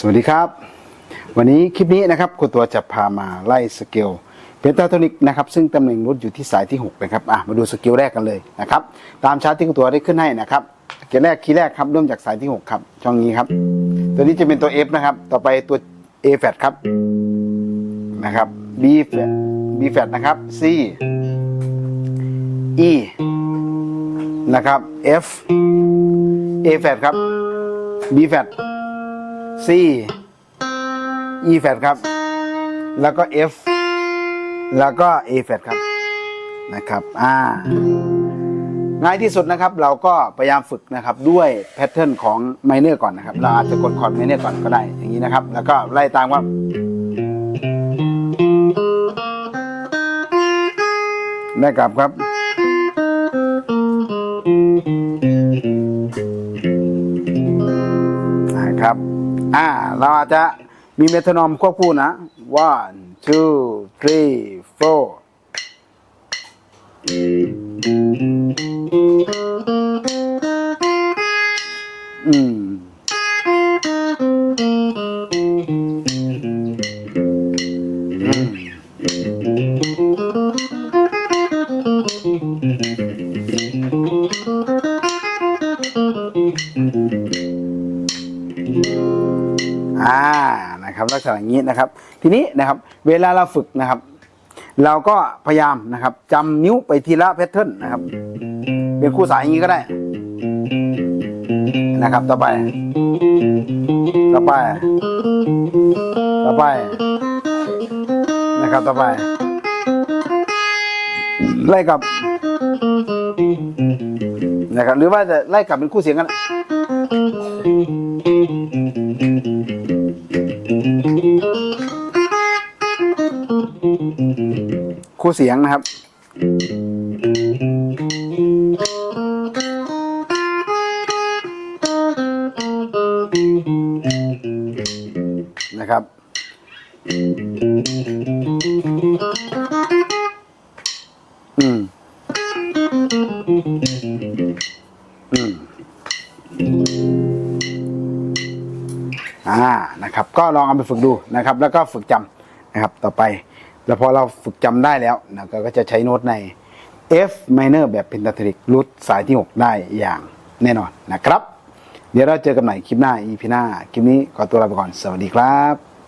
สวัสดีครับ วันนี้คลิปนี้นะครับครูตัวจะพามาไล่สเกลเพนทาโทนิกนะครับซึ่งตำแหน่งรุดอยู่ที่สายที่ 6 นะครับอะมาดูสเกลแรกกันเลยนะครับตามชาร์ตที่ครูตัวได้ขึ้นให้นะครับสเกลแรกคีย์แรกครับเริ่มจากสายที่ 6 ครับ ช่องนี้ครับ ตัวนี้จะเป็นตัว F นะครับ ต่อไปตัว A flat ครับนะครับ B flat B flat นะครับ C E นะครับ F A flat ครับ B flat C E flat ครับ แล้วก็ F แล้วก็ A flat ครับนะครับอ่าง่ายที่สุดนะครับ เราก็พยายามฝึกนะครับ ด้วยแพทเทิร์นของไมเนอร์ก่อนนะครับ เราอาจจะกดคอร์ดไมเนอร์ก่อนก็ได้อย่างนี้นะครับ แล้วก็ไล่ตามว่าได้กลับครับ นะครับ อ่า เราอาจจะมีเมทานอมควบคู่นะ one two three four อืมอ่ อ่านะครับลักษณะอย่างนี้นะครับ ทีนี้นะครับเวลาเราฝึกนะครับ เราก็พยายามนะครับจำนิ้วไปทีละแพทเทิร์นนะครับเป็นคู่สายอย่างนี้ก็ได้ นะครับต่อไป ต่อไป ต่อไปนะครับต่อไปไล่กลับนะครับหรือว่าจะไล่กลับเป็นคู่เสียงกัน คู่เสียงนะครับ นะครับ อืม อืม อ่า นะครับ ก็ลองเอาไปฝึกดูนะครับ แล้วก็ฝึกจำนะครับ ต่อไป แล้วพอเราฝึกจำได้แล้วนะก็ก็จะใช้โน้ตใน F minor แบบเพนตาทริกรูทสายที่ 6 ได้อย่างแน่นอนนะครับ เดี๋ยวเราเจอกันใหม่คลิปหน้า EP หน้า คลิปนี้ขอตัวลาไปก่อน สวัสดีครับ